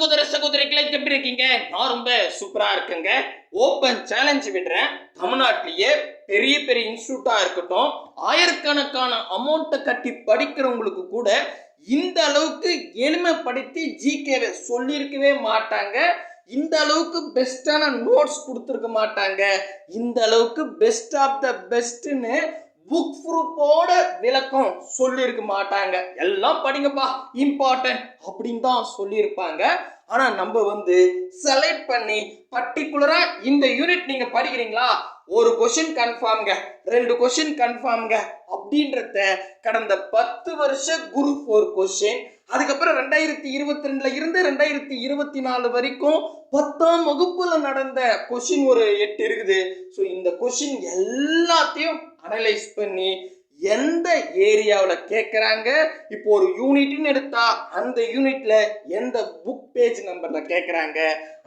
சகோதர சகோதரிகளை எப்படி இருக்கீங்க? நான் ரொம்ப சூப்பரா இருக்குங்க. ஓப்பன் சேலஞ்ச் விடுறேன். தமிழ்நாட்டிலேயே பெரிய பெரிய இன்ஸ்டியூட்டா இருக்கட்டும் ஆயிரக்கணக்கான அமௌண்ட்டை கட்டி படிக்கிறவங்களுக்கு கூட இந்த அளவுக்கு எளிமைப்படுத்தி ஜிகேவை சொல்லியிருக்கவே மாட்டாங்க. இந்த அளவுக்கு பெஸ்டான நோட்ஸ் கொடுத்துருக்க மாட்டாங்க. இந்த அளவுக்கு பெஸ்ட் ஆஃப் த பெஸ்ட்னு புக் ப்ரூப்போட விளக்கம் சொல்லியிருக்க மாட்டாங்க. எல்லாம் படிங்கப்பா இம்பார்ட்டன்ட் அப்படின்னு தான் சொல்லியிருப்பாங்க. ஆனால் நம்ம வந்து செலக்ட் பண்ணி பர்டிகுலராக இந்த யூனிட் நீங்கள் படிக்கிறீங்களா? ஒரு கொஷின் கன்ஃபார்ம்ங்க ரெண்டு கொஷின் கன்ஃபார்ம்ங்க அப்படின்றத கடந்த பத்து வருஷ குரூப் ஒரு கொஷின் அதுக்கப்புறம் ரெண்டாயிரத்தி இருபத்தி ரெண்டுல இருந்து ரெண்டாயிரத்தி இருபத்தி நாலு வரைக்கும் பத்தாம் வகுப்புல நடந்த கொஷின் ஒரு எட்டு இருக்குது. ஸோ இந்த கொஷின் எல்லாத்தையும் அனலைஸ் பண்ணி எந்த ஏரியாவில் கேட்குறாங்க இப்போ ஒரு யூனிட்னு எடுத்தா அந்த யூனிட்ல எந்த புக் பேஜ் நம்பர்ல கேட்குறாங்க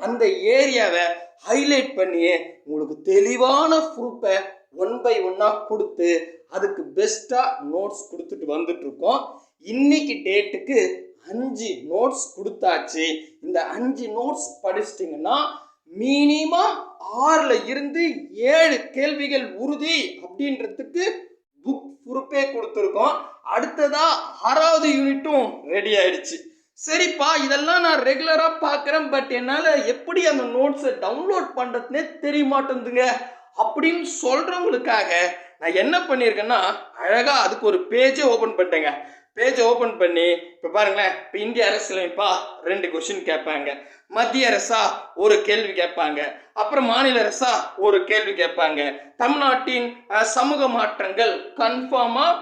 அந்த ஏரியாவை ஹைலைட் பண்ணி உங்களுக்கு தெளிவான ப்ரூஃபை ஒன் பை ஒன்னாக கொடுத்து அதுக்கு பெஸ்ட்டாக நோட்ஸ் கொடுத்துட்டு வந்துட்டு இருக்கோம். இன்னைக்கு டேட்டுக்கு அஞ்சு நோட்ஸ் கொடுத்தாச்சு. இந்த அஞ்சு நோட்ஸ் படிச்சிட்டிங்கன்னா மினிமம் ஆறில் இருந்து ஏழு கேள்விகள் உறுதி அப்படின்றதுக்கு புக் ப்ரூஃபே கொடுத்துருக்கோம். அடுத்ததா ஆறாவது யூனிட்டும் ரெடி ஆயிடுச்சு. சரிப்பா இதெல்லாம் நான் ரெகுலராக பார்க்குறேன். பட் என்னால் எப்படி அந்த நோட்ஸை டவுன்லோட் பண்ணுறதுனே தெரிய மாட்டேங்குதுங்க. அப்படின்னு சொல்கிறவங்களுக்காக நான் என்ன பண்ணியிருக்கேன்னா அழகாக அதுக்கு ஒரு பேஜே ஓப்பன் பண்ணிட்டேங்க. பேஜை ஓப்பன் பண்ணி இப்போ பாருங்களேன் இப்போ இந்திய அரசியலமைப்பா ரெண்டு கொஷின் கேட்பாங்க. மத்திய அரசா ஒரு கேள்வி கேட்பாங்க. அப்புறம் மாநில அரசா ஒரு கேள்வி கேட்பாங்க. தமிழ்நாட்டின் சமூக மாற்றங்கள் கன்ஃபார்மாக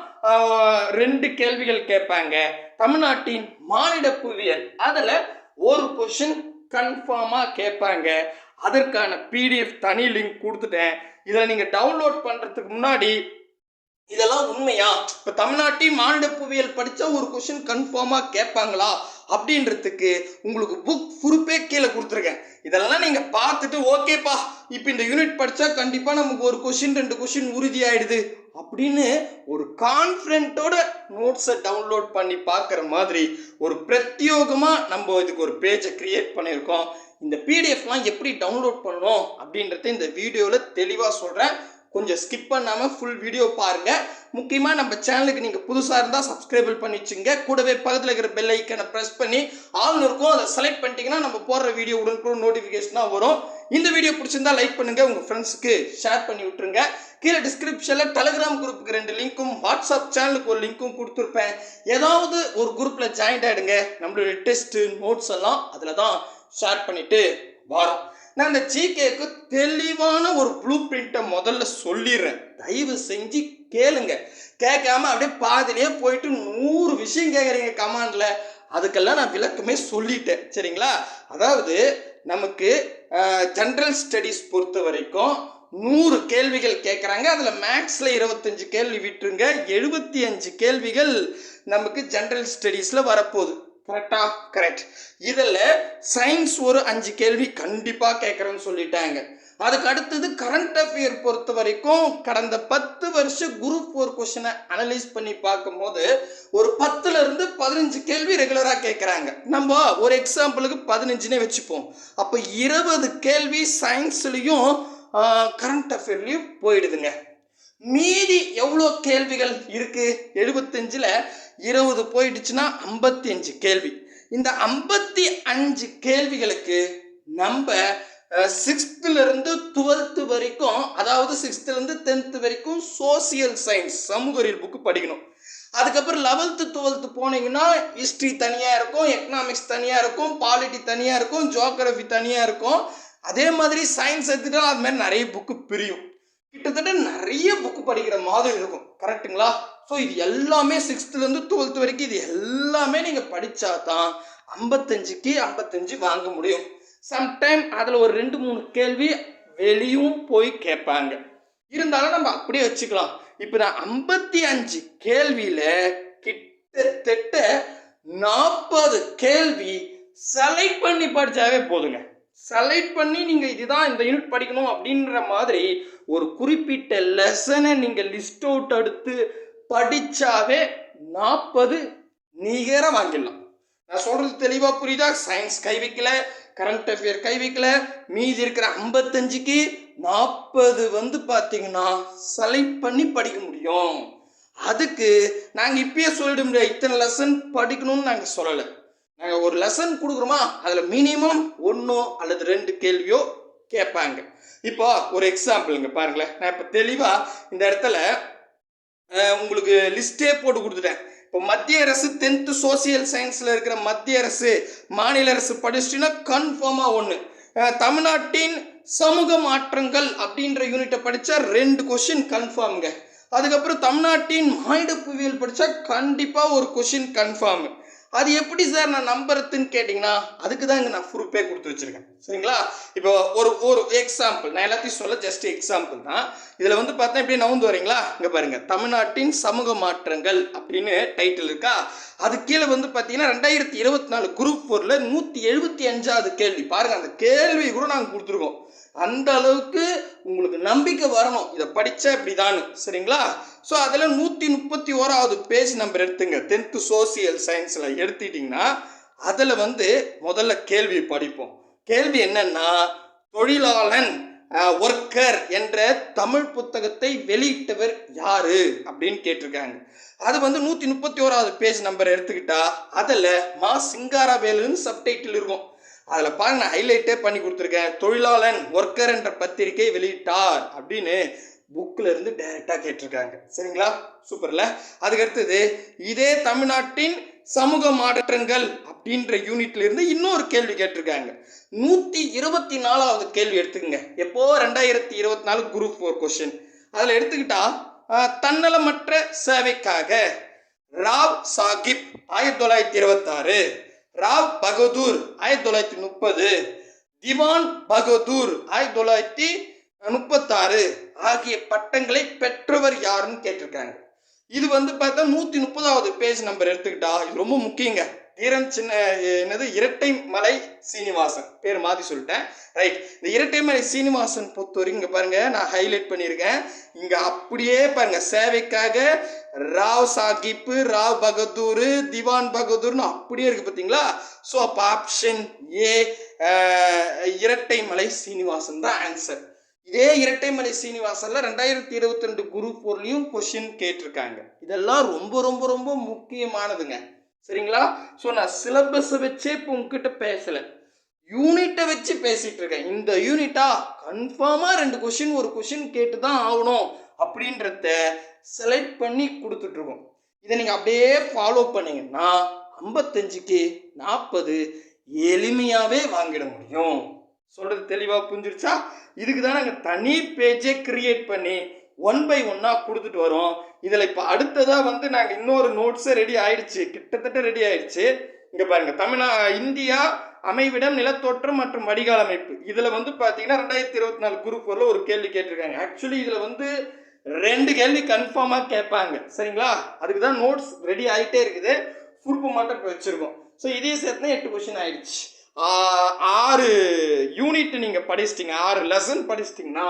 ரெண்டு கேள்விகள் கேட்பாங்க. தமிழ்நாட்டின் மாநில புவியியல் அதில் ஒரு கொஷின் கன்ஃபார்மாக கேட்பாங்க. அதற்கான பிடிஎஃப் தனி லிங்க் கொடுத்துட்டேன். இதில் நீங்கள் டவுன்லோட் பண்ணுறதுக்கு முன்னாடி இதெல்லாம் உண்மையா? இப்போ தமிழ்நாட்டின் மானிட புவியியல் படித்தா ஒரு கொஷின் கன்ஃபார்மாக கேட்பாங்களா? அப்படின்றதுக்கு உங்களுக்கு புக் ப்ரூஃபே கீழே கொடுத்துருக்கேன். இதெல்லாம் நீங்கள் பார்த்துட்டு ஓகேப்பா இப்போ இந்த யூனிட் படித்தா கண்டிப்பாக நமக்கு ஒரு கொஷின் ரெண்டு கொஷின் உறுதியாயிடுது. அப்படின்னு ஒரு கான்ஃபிடென்ட்டோட நோட்ஸை டவுன்லோட் பண்ணி பார்க்குற மாதிரி ஒரு பிரத்யோகமாக நம்ம இதுக்கு ஒரு பேஜை கிரியேட் பண்ணியிருக்கோம். இந்த பிடிஎஃப்லாம் எப்படி டவுன்லோட் பண்ணணும் அப்படின்றத இந்த வீடியோவில் தெளிவாக சொல்கிறேன் கொஞ்சம் ஸ்கிப் பண்ணாமல் ஃபுல் வீடியோ பாருங்கள் முக்கியமாக நம்ம சேனலுக்கு நீங்கள் புதுசாக இருந்தால் சப்ஸ்கிரைபிள் பண்ணி வச்சுங்க. கூடவே பக்கத்தில் இருக்கிற பெல் ஐக்கனை ப்ரெஸ் பண்ணி ஆல்னு இருக்கும் அதை செலக்ட் பண்ணிட்டீங்கன்னா நம்ம போடுற வீடியோ உடனுக்குடன் நோட்டிஃபிகேஷனாக வரும். இந்த வீடியோ பிடிச்சிருந்தா லைக் பண்ணுங்கள் உங்கள் ஃப்ரெண்ட்ஸுக்கு ஷேர் பண்ணி விட்டுருங்க. கீழே டிஸ்கிரிப்ஷனில் டெலிகிராம் குரூப்புக்கு ரெண்டு லிங்க்கும் வாட்ஸ்அப் சேனலுக்கு ஒரு லிங்க்கும் கொடுத்துருப்பேன். ஏதாவது ஒரு குரூப்பில் ஜாயின் ஆகிடுங்க நம்மளுடைய டெஸ்ட்டு நோட்ஸ் எல்லாம் அதில் தான் ஷேர் பண்ணிவிட்டு வரோம். நான் இந்த ஜிகேக்கு தெளிவான ஒரு ப்ளூ பிரிண்ட்டை முதல்ல சொல்லிடுறேன். தயவு செஞ்சு கேளுங்க. கேட்காம அப்படியே பாதிலேயே போயிட்டு நூறு விஷயம் கேட்குறீங்க கமாண்டில். அதுக்கெல்லாம் நான் விளக்கமே சொல்லிட்டேன். சரிங்களா? அதாவது நமக்கு ஜென்ரல் ஸ்டடீஸ் பொறுத்த வரைக்கும் நூறு கேள்விகள் கேட்குறாங்க. அதில் மேக்ஸில் இருபத்தஞ்சு கேள்வி விட்டுருங்க. எழுபத்தி அஞ்சு கேள்விகள் நமக்கு ஜென்ரல் ஸ்டடீஸில் வரப்போகுது. கரெக்டா கரெக்ட் இதில் சயின்ஸ் ஒரு அஞ்சு கேள்வி கண்டிப்பாக கேட்குறேன்னு சொல்லிட்டாங்க. அதுக்கு அடுத்தது கரண்ட் அஃபேர் பொறுத்த வரைக்கும் கடந்த பத்து வருஷம் குரூப் ஃபோர் கொஷினை அனலைஸ் பண்ணி பார்க்கும்போது ஒரு பத்துலேருந்து பதினஞ்சு கேள்வி ரெகுலராக கேட்குறாங்க நம்ம ஒரு எக்ஸாம்பிளுக்கு பதினஞ்சுனே வச்சுப்போம். அப்போ இருபது கேள்வி சயின்ஸ்லேயும் கரண்ட் அஃபேர்லேயும் போயிடுதுங்க. மீதி எவ்வளோ கேள்விகள் இருக்கு? எழுபத்தஞ்சில் இருபது போயிடுச்சுன்னா ஐம்பத்தி அஞ்சு கேள்வி. இந்த ஐம்பத்தி அஞ்சு கேள்விகளுக்கு நம்ம சிக்ஸ்த்துலேருந்து டுவெல்த்து வரைக்கும் அதாவது சிக்ஸ்த்துலேருந்து டென்த்து வரைக்கும் சோசியல் சயின்ஸ் சமூக அறிவியல் புக்கு படிக்கணும். அதுக்கப்புறம் லெவல்த்து டுவெல்த்து போனீங்கன்னா ஹிஸ்ட்ரி தனியாக இருக்கும் எக்கனாமிக்ஸ் தனியாக இருக்கும் பாலிட்டி தனியாக இருக்கும் ஜியோகிரஃபி தனியாக இருக்கும். அதே மாதிரி சயின்ஸ் எடுத்துகிட்டா அது மாதிரி நிறைய புக்கு பிரியும். கிட்டத்தட்ட நிறைய புக்கு படிக்கிற மாதிரி இருக்கும். கரெக்ட்டுங்களா ஸோ இது எல்லாமே சிக்ஸ்த்துலேருந்து டுவெல்த் வரைக்கும் இது எல்லாமே நீங்கள் படித்தா தான் ஐம்பத்தஞ்சுக்கு ஐம்பத்தஞ்சு வாங்க முடியும். சம்டைம் அதில் ஒரு ரெண்டு மூணு கேள்வி வெளியும் போய் கேட்பாங்க. இருந்தாலும் நம்ம அப்படியே வச்சுக்கலாம். இப்போ நான் ஐம்பத்தி அஞ்சு கேள்வியில் கிட்டத்தட்ட நாற்பது கேள்வி செலக்ட் பண்ணி படித்தாவே போதுங்க. செலக்ட் பண்ணி நீங்கள் இதுதான் இந்த யூனிட் படிக்கணும் அப்படின்ற மாதிரி ஒரு குறிப்பிட்ட லெசனை நீங்கள் லிஸ்ட் அவுட் எடுத்து படித்தாவே நாற்பது நிகர வாங்கிடலாம். நான் சொல்கிறது தெளிவாக புரியுதா? சயின்ஸ் கை வைக்கல கரண்ட் அஃபேர் கை வைக்கல மீதி இருக்கிற ஐம்பத்தஞ்சுக்கு நாற்பது வந்து பார்த்தீங்கன்னா செலக்ட் பண்ணி படிக்க முடியும். அதுக்கு நாங்கள் இப்பயே சொல்லிட முடியாது. இத்தனை லெசன் படிக்கணும்னு நாங்கள் சொல்லலை. நாங்கள் ஒரு லெசன் கொடுக்குறோமா? அதில் மினிமம் ஒன்றோ அல்லது ரெண்டு கேள்வியோ கேட்பாங்க. இப்போ ஒரு எக்ஸாம்பிளுங்க பாருங்களேன். நான் இப்போ தெளிவாக இந்த இடத்துல உங்களுக்கு லிஸ்ட்டே போட்டு கொடுத்துட்டேன். இப்போ மத்திய அரசு டென்த்து சோசியல் சயின்ஸில் இருக்கிற மத்திய அரசு மாநில அரசு படிச்சிட்டிங்கன்னா கன்ஃபார்மாக ஒன்று தமிழ்நாட்டின் சமூக மாற்றங்கள் அப்படின்ற யூனிட்டை படித்தா ரெண்டு கொஷின் கன்ஃபார்முங்க அதுக்கப்புறம் தமிழ்நாட்டின் மானிட புவியியல் படித்தா கண்டிப்பாக ஒரு கொஷின் கன்ஃபார்ம் அது எப்படி சார் நான் நம்புறதுன்னு கேட்டிங்கன்னா அதுக்கு தான் இங்கே நான் ப்ரூஃபே கொடுத்து வச்சிருக்கேன். சரிங்களா? இப்போ ஒரு ஒரு எக்ஸாம்பிள் நான் எல்லாத்தையும் சொல்ல ஜஸ்ட் எக்ஸாம்பிள் தான். இதில் வந்து பார்த்தா இப்படி நவுந்து வரீங்களா? இங்கே பாருங்கள் தமிழ்நாட்டின் சமூக மாற்றங்கள் அப்படின்னு டைட்டில் இருக்கா? அது கீழே வந்து பார்த்தீங்கன்னா ரெண்டாயிரத்தி இருபத்தி நாலு குரூப் ஃபோரில் நூற்றி எழுபத்தி அஞ்சாவது கேள்வி. பாருங்கள் அந்த கேள்வி கூட நாங்கள் கொடுத்துருக்கோம். அந்த அளவுக்கு உங்களுக்கு நம்பிக்கை வரணும். இதை படித்தா இப்படிதான்னு. சரிங்களா? ஸோ அதில் நூற்றி முப்பத்தி ஓராவது பேஜ் நம்பர் எடுத்துங்க. டென்த்து சோசியல் சயின்ஸில் எடுத்துட்டிங்கன்னா அதில் வந்து முதல்ல கேள்வி படிப்போம். கேள்வி என்னன்னா தொழிலாளன் ஒர்க்கர் என்ற தமிழ் புத்தகத்தை வெளியிட்டவர் யாரு? அப்படின்னு கேட்டிருக்காங்க. அது வந்து நூற்றி முப்பத்தி ஓராவது பேஜ் நம்பர் எடுத்துக்கிட்டா அதில் மா சிங்காரவேலுன்னு சப்டைட்டில் இருக்கும். அதில் பாருங்க நான் ஹைலைட்டே பண்ணி கொடுத்துருக்கேன். தொழிலாளன் ஒர்க்கர் என்ற பத்திரிகை வெளியிட்டார் அப்படின்னு புக்கில் இருந்து டைரெக்டாக கேட்டிருக்காங்க. சரிங்களா? சூப்பரில் அதுக்கு அடுத்தது இதே தமிழ்நாட்டின் சமூக மாற்றங்கள் அப்படின்ற யூனிட்ல இருந்து இன்னொரு கேள்வி கேட்டிருக்காங்க. நூற்றி இருபத்தி நாலாவது கேள்வி எடுத்துக்கங்க. எப்போ? ரெண்டாயிரத்தி இருபத்தி நாலு குரூப் ஃபோர் கொஸ்டின் அதில் எடுத்துக்கிட்டா தன்னலமற்ற சேவைக்காக ராவ் சாகிப் ஆயிரத்தி தொள்ளாயிரத்தி இருபத்தாறு ராவ் பகதூர் ஆயிரத்தி தொள்ளாயிரத்தி முப்பது. திவான் பகதூர் ஆயிரத்தி தொள்ளாயிரத்தி முப்பத்தாறு. ஆகிய பட்டங்களை பெற்றவர் யாருன்னு கேட்டிருக்காங்க. இது வந்து பார்த்தா நூற்றி முப்பதாவது பேஜ் நம்பர் எடுத்துக்கிட்டா இது ரொம்ப முக்கியங்க. தீரன் சின்ன என்னது? இரட்டை மலை சீனிவாசன். பேர் மாற்றி சொல்லிட்டேன். ரைட் இந்த இரட்டை மலை சீனிவாசன் பொறுத்த வரைக்கும் இங்கே பாருங்கள் நான் ஹைலைட் பண்ணியிருக்கேன். இங்கே அப்படியே பாருங்கள் சேவைக்காக ராவ் சாகிப்பு ராவ் பகதூர் திவான் பகதூர்னு அப்படியே இருக்குது பார்த்தீங்களா ஸோ அப்போ ஆப்ஷன் ஏ இரட்டை மலை சீனிவாசன் தான் ஆன்சர் இதே இரட்டைமலை சீனிவாசனில் ரெண்டாயிரத்தி இருபத்தி ரெண்டு குரூப் ஃபோர்லையும் கொஷின் கேட்டிருக்காங்க. இதெல்லாம் ரொம்ப ரொம்ப ரொம்ப முக்கியமானதுங்க. சரிங்களா? ஸோ நான் சிலபஸை வச்சே இப்போ உங்ககிட்ட பேசலை. யூனிட்டை வச்சு பேசிகிட்டு இருக்கேன். இந்த யூனிட்டா கன்ஃபார்மாக ரெண்டு கொஷின் ஒரு கொஷின் கேட்டு தான் ஆகணும் அப்படின்றத செலக்ட் பண்ணி கொடுத்துட்ருக்கோம் இதை நீங்கள் அப்படியே ஃபாலோ பண்ணீங்கன்னா ஐம்பத்தஞ்சுக்கு நாற்பது எளிமையாகவே வாங்கிட முடியும். சொல்கிறது தெளிவாக புரிஞ்சிருச்சா? இதுக்கு தான் நாங்கள் தனி பேஜே க்ரியேட் பண்ணி ஒன் பை ஒன்னாக கொடுத்துட்டு வரோம். இதில் இப்போ அடுத்ததாக வந்து நாங்கள் இன்னொரு நோட்ஸே ரெடி ஆயிடுச்சு. கிட்டத்தட்ட ரெடி ஆயிடுச்சு. இங்கே பாருங்கள் தமிழ்நா இந்தியா அமைவிடம் நிலத்தோற்றம் மற்றும் வடிகால் அமைப்பு. இதில் வந்து பார்த்தீங்கன்னா ரெண்டாயிரத்தி இருபத்தி நாலு குரூப் ஒரு ஒரு கேள்வி கேட்டிருக்காங்க. ஆக்சுவலி இதில் வந்து ரெண்டு கேள்வி கன்ஃபார்மாக கேட்பாங்க. சரிங்களா? அதுக்கு தான் நோட்ஸ் ரெடி ஆகிட்டே இருக்குது. குரூப்பு மட்டும் இப்போ வச்சுருக்கோம். ஸோ இதே சேர்த்து எட்டு கொஷின் ஆயிடுச்சு. ஆறு யூனிட் நீங்கள் படிச்சிட்டிங்க. ஆறு லெசன் படிச்சிட்டிங்கன்னா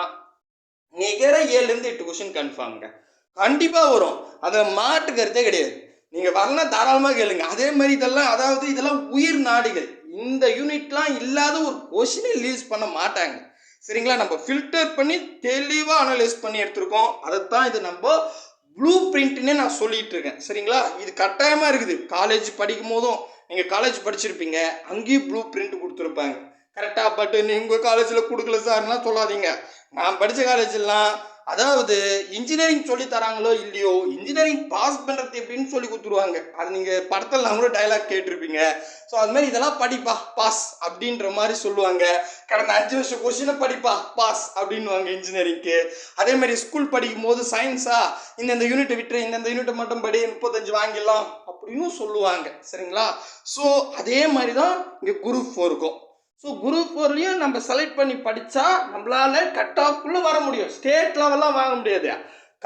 நிகர ஏழுலேருந்து எட்டு கொஷின் கன்ஃபார்ம்ங்க கண்டிப்பாக வரும். அதை மாட்டுக்கிறதே கிடையாது. நீங்கள் வரலாம் தாராளமாக கேளுங்க. அதே மாதிரி இதெல்லாம் அதாவது இதெல்லாம் உயிர் நாடுகள். இந்த யூனிட்லாம் இல்லாத ஒரு கொஷினை ரிலீஸ் பண்ண மாட்டாங்க. சரிங்களா? நம்ம ஃபில்டர் பண்ணி தெளிவாக அனலைஸ் பண்ணி எடுத்திருக்கோம். அதைத்தான் இது நம்ம ப்ளூ பிரிண்ட்னே நான் சொல்லிட்டு இருக்கேன். சரிங்களா? இது கட்டாயமாக இருக்குது. காலேஜ் படிக்கும் போதும் நீங்கள் காலேஜ் படிச்சிருப்பீங்க. அங்கேயும் ப்ளூ பிரிண்ட் கொடுத்துருப்பாங்க. கரெக்டாக பட் நீங்கள் காலேஜில் கொடுக்கல சார்லாம் சொல்லாதீங்க. நான் படித்த காலேஜெல்லாம் அதாவது இன்ஜினியரிங் சொல்லி தராங்களோ இல்லையோ இன்ஜினியரிங் பாஸ் பண்ணுறது எப்படின்னு சொல்லி கொடுத்துருவாங்க. அது நீங்கள் படத்தில் கூட டைலாக் கேட்டிருப்பீங்க. ஸோ அது மாதிரி இதெல்லாம் படிப்பா பாஸ் அப்படின்ற மாதிரி சொல்லுவாங்க. கடந்த அஞ்சு வருஷம் கொஸ்டினை படிப்பா பாஸ் அப்படின்னுவாங்க இன்ஜினியரிங்க்கு அதே மாதிரி ஸ்கூல் படிக்கும் போது சயின்ஸா இந்தந்த யூனிட்டை விட்டு இந்தந்த யூனிட்டை மட்டும் படி முப்பத்தஞ்சு வாங்கிடலாம் அப்படின்னு சொல்லுவாங்க. சரிங்களா? ஸோ அதே மாதிரி தான் இங்கே குரூப் இருக்கும் ஸோ குரூப் ஃபோர்லேயும் நம்ம செலக்ட் பண்ணி படித்தா நம்மளால கட் ஆஃப்குள்ளே வர முடியும். ஸ்டேட் லெவல்லாம் வாங்க முடியாது.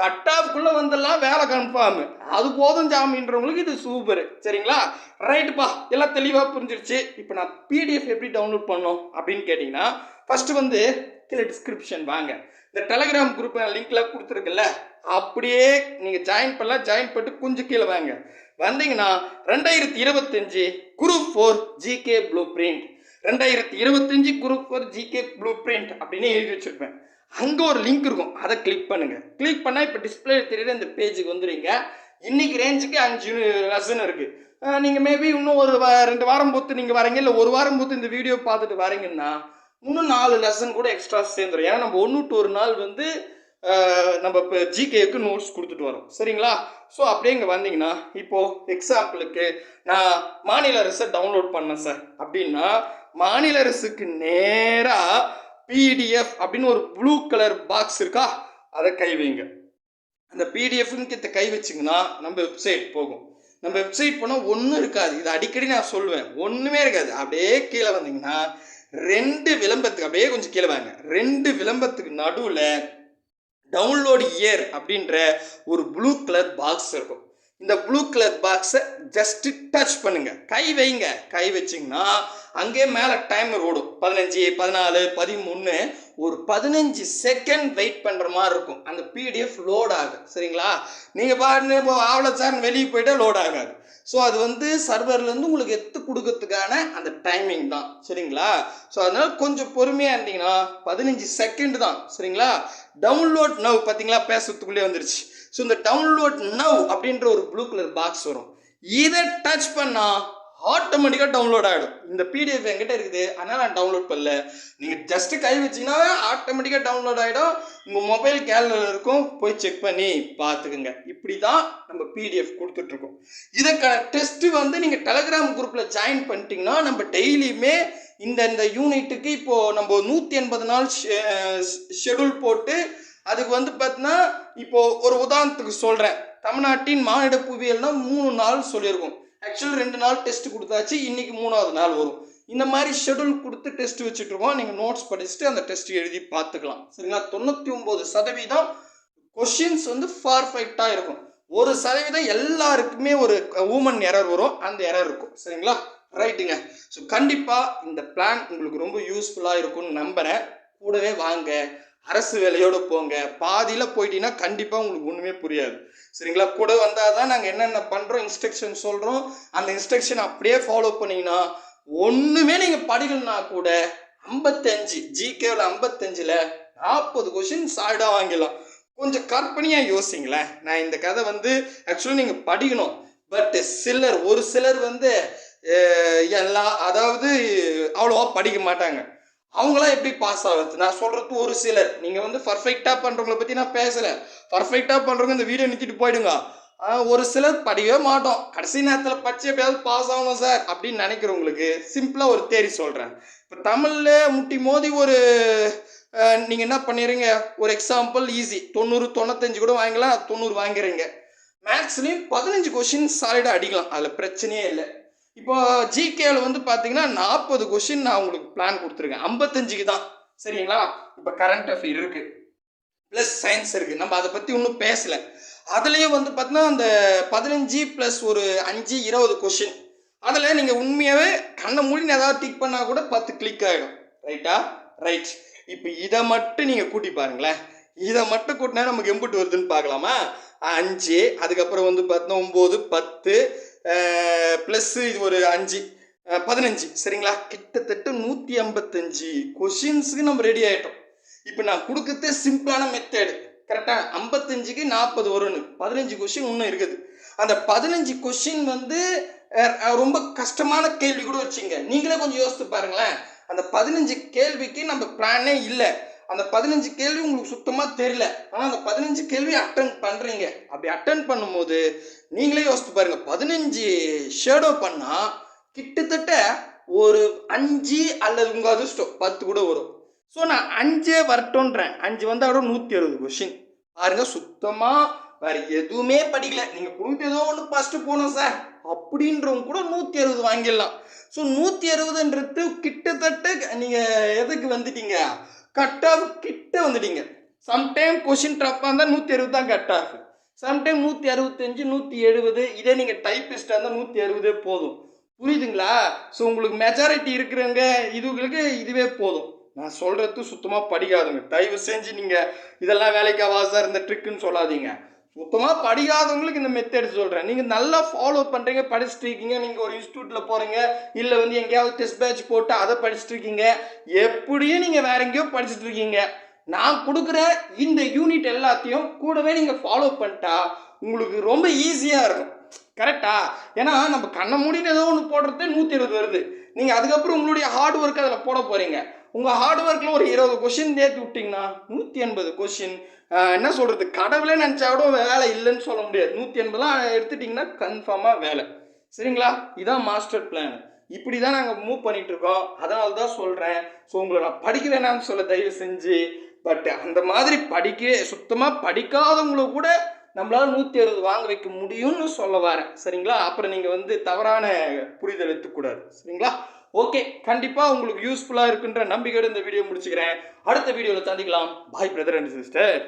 கட் ஆஃப்குள்ளே வந்துடலாம் வேலை கன்ஃபார்மு அது போதும் ஜாமின்றவங்களுக்கு இது சூப்பர் சரிங்களா? ரைட்டுப்பா எல்லாம் தெளிவாக புரிஞ்சிருச்சு. இப்போ நான் பிடிஎஃப் எப்படி டவுன்லோட் பண்ணோம் அப்படின்னு கேட்டிங்கன்னா ஃபஸ்ட்டு வந்து கீழே டிஸ்கிரிப்ஷன் வாங்க. இந்த டெலகிராம் குரூப் லிங்க்லாம் கொடுத்துருக்குல்ல அப்படியே நீங்கள் ஜாயின் பண்ணலாம். ஜாயின் பண்ணிட்டு கொஞ்சம் கீழே வாங்க. வந்தீங்கன்னா ரெண்டாயிரத்தி இருபத்தஞ்சு group four GK blueprint ரெண்டாயிரத்தி இருபத்தஞ்சு group four GK blueprint அப்படின்னு எழுதி வச்சுருப்பேன். அங்கே ஒரு லிங்க் இருக்கும். அதை கிளிக் பண்ணுங்கள் கிளிக் பண்ணால் இப்போ டிஸ்பிளே தெரியுற இந்த பேஜுக்கு வந்துடுங்க இன்னைக்கு ரேஞ்சுக்கு அஞ்சு லெசன் இருக்குது நீங்கள் மேபி இன்னும் ஒரு ரெண்டு வாரம் பொறுத்து நீங்கள் வரீங்க. இல்லை ஒரு வாரம் பொறுத்து இந்த வீடியோ பார்த்துட்டு வரீங்கன்னா இன்னும் நாலு லெசன் கூட எக்ஸ்ட்ரா சேர்ந்துடும் ஏன்னா நம்ம ஒன்று டு ஒரு நாள் வந்து நம்ம இப்போ ஜிகேக்கு நோட்ஸ் கொடுத்துட்டு வரோம். சரிங்களா? ஸோ அப்படியே இங்கே வந்தீங்கன்னா இப்போது எக்ஸாம்பிளுக்கு நான் மாநில அரசை டவுன்லோட் பண்ணேன் சார் அப்படின்னா மாநில அரசுக்கு நேராக பிடிஎஃப் அப்படின்னு ஒரு ப்ளூ கலர் பாக்ஸ் இருக்கா? அதை கை வைங்க. அந்த பிடிஎஃப்னு கை வச்சிங்கன்னா நம்ம வெப்சைட் போகும். நம்ம வெப்சைட் போனால் ஒன்றும் இருக்காது. இது அடிக்கடி நான் சொல்லுவேன் ஒன்றுமே இருக்காது. அப்படியே கீழே வந்தீங்கன்னா ரெண்டு விளம்பரத்துக்கு அப்படியே கொஞ்சம் கீழே வாங்க. ரெண்டு விளம்பரத்துக்கு நடுவில் டவுன்லோட் இயர் அப்படின்ற ஒரு ப்ளூ கலர் பாக்ஸ் இருக்கும். இந்த ப்ளூ கலர் பாக்ஸை ஜஸ்ட் டச் பண்ணுங்க. கை வைங்க. கை வச்சிங்கன்னா அங்கேயே மேலே டைமர் ஓடும். பதினஞ்சு பதினாலு பதிமூணு ஒரு பதினஞ்சு செகண்ட் வெயிட் பண்ணுற மாதிரி இருக்கும். அந்த பிடிஎஃப் லோட் ஆகும் சரிங்களா? நீங்கள் பாருங்க இப்போ ஆவலை சார் வெளியே போயிட்டால் லோட் ஆகாது. ஸோ அது வந்து சர்வர்லேருந்து உங்களுக்கு எடுத்து கொடுக்கறதுக்கான அந்த டைமிங் தான். சரிங்களா? ஸோ அதனால் கொஞ்சம் பொறுமையாக இருந்தீங்கன்னா பதினஞ்சு செகண்ட் தான். சரிங்களா? டவுன்லோட் நவ் பார்த்தீங்களா? பேசுறதுக்குள்ளே வந்துருச்சு. ஸோ இந்த டவுன்லோட் நவ் அப்படின்ற ஒரு ப்ளூ கலர் பாக்ஸ் வரும். இதை டச் பண்ணால் ஆட்டோமேட்டிக்காக டவுன்லோட் ஆகிடும் இந்த பிடிஎஃப் என்கிட்ட இருக்குது. அதனால் நான் டவுன்லோட் பண்ணல. நீங்கள் ஜஸ்ட்டு கை வச்சிங்கன்னா ஆட்டோமேட்டிக்காக டவுன்லோட் ஆகிடும் உங்கள் மொபைல் கேலரில் இருக்கும். போய் செக் பண்ணி பார்த்துக்குங்க. இப்படி தான் நம்ம பிடிஎஃப் கொடுத்துட்ருக்கோம் இதுக்கான டெஸ்ட்டு வந்து நீங்கள் டெலகிராம் குரூப்பில் ஜாயின் பண்ணிட்டீங்கன்னா நம்ம டெய்லியுமே இந்த இந்த யூனிட்டுக்கு இப்போது நம்ம நூற்றி எண்பது நாள் ஷெடியூல் போட்டு அதுக்கு வந்து பார்த்தீங்கன்னா இப்போது ஒரு உதாரணத்துக்கு சொல்கிறேன் தமிழ்நாட்டின் மானிட புவியியல்னா மூணு நாள் சொல்லியிருக்கோம். ஆக்சுவலி ரெண்டு நாள் டெஸ்ட் கொடுத்தாச்சு இன்னைக்கு மூணாவது நாள் வரும். இந்த மாதிரி ஷெடியூல் கொடுத்து டெஸ்ட் வச்சுட்டு நீங்கள் நோட்ஸ் படிச்சுட்டு அந்த டெஸ்ட் எழுதி பார்த்துக்கலாம். சரிங்களா? தொண்ணூற்றி ஒம்பது சதவீதம் கொஷின்ஸ் வந்து பர்ஃபெக்டாக இருக்கும். ஒரு சதவீதம் எல்லாருக்குமே ஒரு ஊமன் எரர் வரும். அந்த எரர் இருக்கும். சரிங்களா? ரைட்டுங்க ஸோ கண்டிப்பாக இந்த பிளான் உங்களுக்கு ரொம்ப யூஸ்ஃபுல்லாக இருக்கும்னு நம்புகிறேன் கூடவே வாங்க. அரசு வேலையோடு போங்க. பாதியில் போயிட்டீங்கன்னா கண்டிப்பாக உங்களுக்கு ஒன்றுமே புரியாது. சரிங்களா? கூட வந்தால் தான் நாங்கள் என்னென்ன பண்ணுறோம் இன்ஸ்ட்ரக்ஷன் சொல்கிறோம் அந்த இன்ஸ்ட்ரக்ஷன் அப்படியே ஃபாலோ பண்ணீங்கன்னா ஒன்றுமே நீங்கள் படிக்கலனா கூட ஐம்பத்தஞ்சு ஜிகேவில் ஐம்பத்தஞ்சில் நாற்பது கொஷின் சால்டாக வாங்கிடலாம். கொஞ்சம் கற்பனையாக யோசிங்களேன். நான் இந்த கதை வந்து ஆக்சுவலி நீங்கள் படிக்கணும். பட் சிலர் ஒரு சிலர் வந்து எல்லாம் எல்லா அதாவது அவ்வளோவா படிக்க மாட்டாங்க. அவங்களாம் எப்படி பாஸ் ஆகுது? நான் சொல்கிறது ஒரு சிலர். நீங்கள் வந்து பர்ஃபெக்டாக பண்ணுறவங்கள பற்றி நான் பேசலை பர்ஃபெக்டாக பண்ணுறவங்க இந்த வீடியோ நிறுத்திட்டு போயிடுங்க. ஒரு சிலர் படிக்கவே மாட்டோம். கடைசி நேரத்தில் பச்சை எப்படியாவது பாஸ் ஆகணும் சார் அப்படின்னு நினைக்கிறவங்களுக்கு சிம்பிளாக ஒரு தேரி சொல்கிறேன் இப்போ தமிழில் முட்டி மோதி ஒரு நீங்கள் என்ன பண்ணிடுறீங்க? ஒரு எக்ஸாம்பிள் ஈஸி தொண்ணூறு தொண்ணூத்தஞ்சு கூட வாங்கலாம் தொண்ணூறு வாங்கிறீங்க மேக்ஸ்லேயும் பதினஞ்சு கொஷின் சாலிடாக அடிக்கலாம். அதில் பிரச்சனையே இல்லை. இப்போ ஜிகேவில் வந்து பார்த்தீங்கன்னா நாற்பது கொஷின் நான் உங்களுக்கு பிளான் கொடுத்துருக்கேன். ஐம்பத்தஞ்சுக்கு தான். சரிங்களா? இப்போ கரண்ட் அஃபேர் இருக்குது ப்ளஸ் சயின்ஸ் இருக்குது நம்ம அதை பற்றி ஒன்றும் பேசலை. அதுலேயும் வந்து பார்த்தீங்கன்னா அந்த பதினஞ்சு ப்ளஸ் ஒரு அஞ்சு இருபது கொஷின் அதில் நீங்கள் உண்மையாகவே கண்ணை மூடி ஏதாவது டிக் பண்ணால் கூட பத்து கிளிக் ஆகிடும் ரைட்டா ரைட் இப்போ இதை மட்டும் நீங்கள் கூட்டி பாருங்களேன். இதை மட்டும் கூட்டினா நமக்கு எம்புட்டு வருதுன்னு பார்க்கலாமா? அஞ்சு அதுக்கப்புறம் வந்து பார்த்தீங்கன்னா ஒம்பது பத்து ப்ளஸ்ஸு இது ஒரு அஞ்சு. பதினஞ்சு. சரிங்களா? கிட்டத்தட்ட நூற்றி ஐம்பத்தஞ்சு கொஷின்ஸுக்கு நம்ம ரெடி ஆகிட்டோம் இப்போ நான் கொடுக்கறதே சிம்பிளான மெத்தேடு கரெக்டாக ஐம்பத்தஞ்சுக்கு நாற்பது வரும்னு. பதினஞ்சு கொஷின் இன்னும் இருக்குது. அந்த பதினஞ்சு கொஷின் வந்து ரொம்ப கஷ்டமான கேள்வி கூட வச்சுங்க நீங்களே கொஞ்சம் யோசித்து பாருங்களேன். அந்த பதினஞ்சு கேள்விக்கு நம்ம பிளானே இல்லை. அந்த பதினஞ்சு கேள்வி உங்களுக்கு சுத்தமாக தெரியல. ஆனால் அந்த பதினஞ்சு கேள்வி அட்டன் பண்ணுறீங்க அப்படி அட்டன் பண்ணும்போது நீங்களே யோசித்து பாருங்கள் பதினஞ்சு ஷேடோ பண்ணால் கிட்டத்தட்ட ஒரு அஞ்சு அல்லது உங்கள் அதிர்ஷ்டம் பத்து கூட வரும். ஸோ நான் அஞ்சே வரட்டோன்றேன் அஞ்சு வந்தால் கூட நூற்றி அறுபது கொஷின் பாருங்கள் சுத்தமாக வேறு எதுவுமே படிக்கல. நீங்கள் கொடுத்து ஏதோ ஒன்று ஃபஸ்ட்டு போகணும் சார் அப்படின்றவங்க கூட நூற்றி அறுபது வாங்கிடலாம். ஸோ நூற்றி அறுபதுன்றது கிட்டத்தட்ட நீங்கள் எதுக்கு வந்துட்டீங்க? கட் ஆஃப் கிட்ட வந்துட்டீங்க. சம்டைம் கொஷின் டஃப்பாக இருந்தால் நூற்றி அறுபது தான் கட் ஆஃப் சம்டைம் நூற்றி அறுபத்தஞ்சு நூற்றி எழுபது இதே நீங்கள் டைப்பிஸ்டாக இருந்தால் நூற்றி அறுபதே போதும். புரியுதுங்களா? ஸோ உங்களுக்கு மெஜாரிட்டி இருக்கிறவங்க இதுங்களுக்கு இதுவே போதும். நான் சொல்கிறது சுத்தமாக படிக்காதுங்க. தயவு செஞ்சு நீங்கள் இதெல்லாம் வேலைக்கு ஆகாத இந்த ட்ரிக்குன்னு சொல்லாதீங்க. சுத்தமாக படிக்காதவங்களுக்கு இந்த மெத்தட் சொல்கிறேன் நீங்கள் நல்லா ஃபாலோ பண்ணுறீங்க படிச்சுட்டு இருக்கீங்க நீங்கள் ஒரு இன்ஸ்டியூட்டில் போகிறீங்க இல்லை வந்து எங்கேயாவது டெஸ்ட் பேட்ச் போட்டு அதை படிச்சுட்டு இருக்கீங்க எப்படியும் நீங்கள் வேற எங்கேயோ படிச்சுட்டு இருக்கீங்க நான் கொடுக்குற இந்த யூனிட் எல்லாத்தையும் கூடவே நீங்கள் ஃபாலோ பண்ணிட்டா உங்களுக்கு ரொம்ப ஈஸியாக இருக்கும். கரெக்டா ஏன்னா நம்ம கண்ணை மூடின்னு ஏதோ ஒன்று போடுறது நூற்றி இருபது வருது. நீங்கள் அதுக்கப்புறம் உங்களுடைய ஹார்ட் ஒர்க் அதில் போட போகிறீங்க உங்கள் ஹார்ட் ஒர்க்கில் ஒரு இருபது கொஷின் தேர்த்து விட்டிங்கன்னா நூற்றி எண்பது கொஷின் என்ன சொல்கிறது கடவுளே நினச்சா கூட வேலை இல்லைன்னு சொல்ல முடியாது. நூற்றி எண்பதுலாம் எடுத்துட்டிங்கன்னா கன்ஃபார்மாக வேலை. சரிங்களா? இதான் மாஸ்டர் பிளான் இப்படி தான் நாங்கள் மூவ் பண்ணிகிட்ருக்கோம் இருக்கோம் அதனால தான் சொல்கிறேன் ஸோ உங்களை நான் படிக்க வேணாம்னு சொல்ல தயவு செஞ்சு பட் அந்த மாதிரி படிக்க சுத்தமாக படிக்காதவங்கள கூட நம்மளால் நூற்றி அறுபது வாங்க வைக்க முடியும்னு சொல்ல வரேன். சரிங்களா? அப்புறம் நீங்கள் வந்து தவறான புரிதல் எடுத்துக்கூடாது. சரிங்களா? ஓகே கண்டிப்பாக உங்களுக்கு யூஸ்ஃபுல்லாக இருக்குன்ற நம்பிக்கையோட இந்த வீடியோ முடிச்சுக்கிறேன். அடுத்த வீடியோவில் சந்திக்கலாம். பாய் பிரதர் அண்ட் சிஸ்டர்